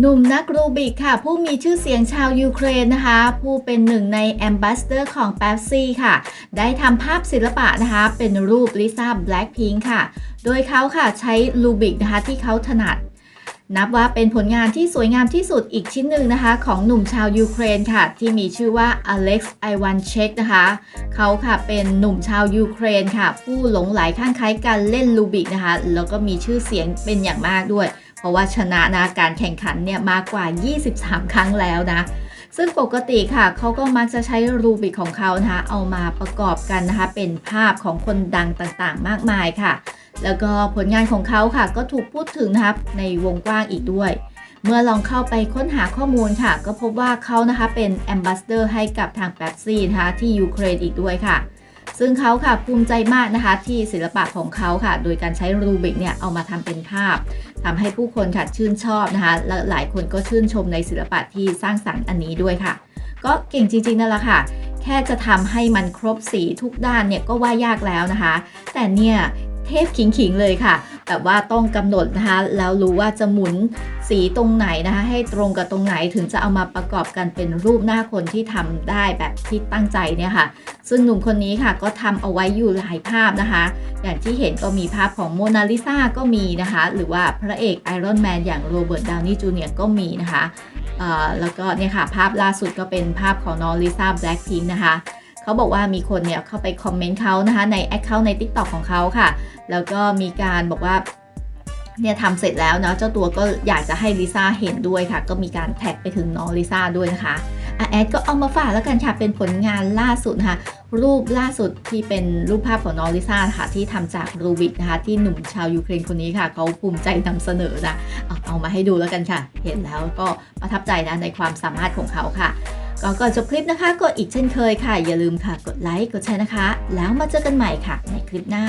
หนุ่มนักรูบิกค่ะ ผู้มีชื่อเสียงชาวยูเครนนะคะ ผู้เป็นหนึ่งในแอมบ s สเดอร์ของแป๊บซี่ค่ะ ได้ทำภาพศิลปะนะคะ เป็นรูปลิซ่าแบล็ k พิงค่ะ โดยเขาค่ะใช้รูบิกนะคะที่เขาถนัด นับว่าเป็นผลงานที่สวยงามที่สุดอีกชิ้นหนึ่งนะคะ ของหนุ่มชาวยูเครนค่ะ ที่มีชื่อว่าอเล็กซ์ไอวันเชกนะคะ เขาค่ะเป็นหนุ่มชาวยูเครนค่ะ ผู้หลงไหลข้างคล้การเล่นลูบิกนะคะ แล้วก็มีชื่อเสียงเป็นอย่างมากด้วย เพราะว่าชนะนะการแข่งขันเนี่ยมากกว่า 23 ครั้งแล้วนะ ซึ่งปกติค่ะเขาก็มักจะใช้รูบิกของเขานะคะเอามาประกอบกันนะคะ เป็นภาพของคนดังต่างๆ มากมายค่ะ แล้วก็ผลงานของเขาค่ะ ก็ถูกพูดถึงนะครับในวงกว้างอีกด้วยเมื่อลองเข้าไปค้นหาข้อมูลค่ะ ก็พบว่าเขานะคะเป็นแอมบ s สเดอร์ให้กับทางแป๊บซี่นะคะที่ยูเครนอีกด้วยค่ะ ซึ่งเขาค่ะภูมิใจมากนะคะ ที่ศิลปะของเขาค่ะ โดยการใช้รูบิกเนี่ยเอามาทำเป็นภาพทำให้ผู้คนค่ะชื่นชอบนะคะ และหลายคนก็ชื่นชมในศิลปะที่สร้างสรรค์อันนี้ด้วยค่ะ ก็เก่งจริงๆนั่นแหละค่ะแค่จะทำให้มันครบสีทุกด้านเนี่ยก็ว่ายากแล้วนะคะ แต่เนี่ยเทพขิงๆเลยค่ะ แบบว่าต้องกำหนดนะคะ แล้วรู้ว่าจะหมุนสีตรงไหนนะคะ ให้ตรงกับตรงไหนถึงจะเอามาประกอบกันเป็นรูปหน้าคนที่ทำได้แบบที่ตั้งใจเนี่ยค่ะ ซึ่งหนุ่มคนนี้ค่ะก็ทำเอาไว้อยู่หลายภาพนะคะ อย่างที่เห็นก็มีภาพของโมนาลิซาก็มีนะคะ หรือว่าพระเอกไอรอนแมนอย่างโรเบิร์ตดาวนี่จูเนียร์ก็มีนะคะแล้วก็เนี่ยค่ะ ภาพล่าสุดก็เป็นภาพของน้องลิซ่าแบล็คพิงนะคะเขาบอกว่ามีคนเนี่ยเข้าไปคอมเมนต์เขานะคะใน Account ใน TikTok ของเขาค่ะ แล้วก็มีการบอกว่าเนี่ยทำเสร็จแล้วเนาะเจ้าตัวก็อยากจะให้ลิซ่าเห็นด้วยค่ะ ก็มีการแท็กไปถึงน้องลิซ่าด้วยนะคะอแอดก็เอามาฝากแล้วกันค่ะ เป็นผลงานล่าสุดนะคะ รูปล่าสุดที่เป็นรูปภาพของน้องลิซ่าค่ะที่ทำจากรูบิกนะคะที่หนุ่มชาวยูเครนคนนี้ค่ะเขาภูมิใจนำเสนอนะเอาเอามาให้ดูแล้วกันค่ะ เห็นแล้วก็ประทับใจนะในความสามารถของเขาค่ะก็ก่อนจบคลิปนะคะก็อีกเช่นเคยค่ะ อย่าลืมค่ะกดไลค์กดแชร์นะคะ แล้วมาเจอกันใหม่ค่ะ ในคลิปหน้า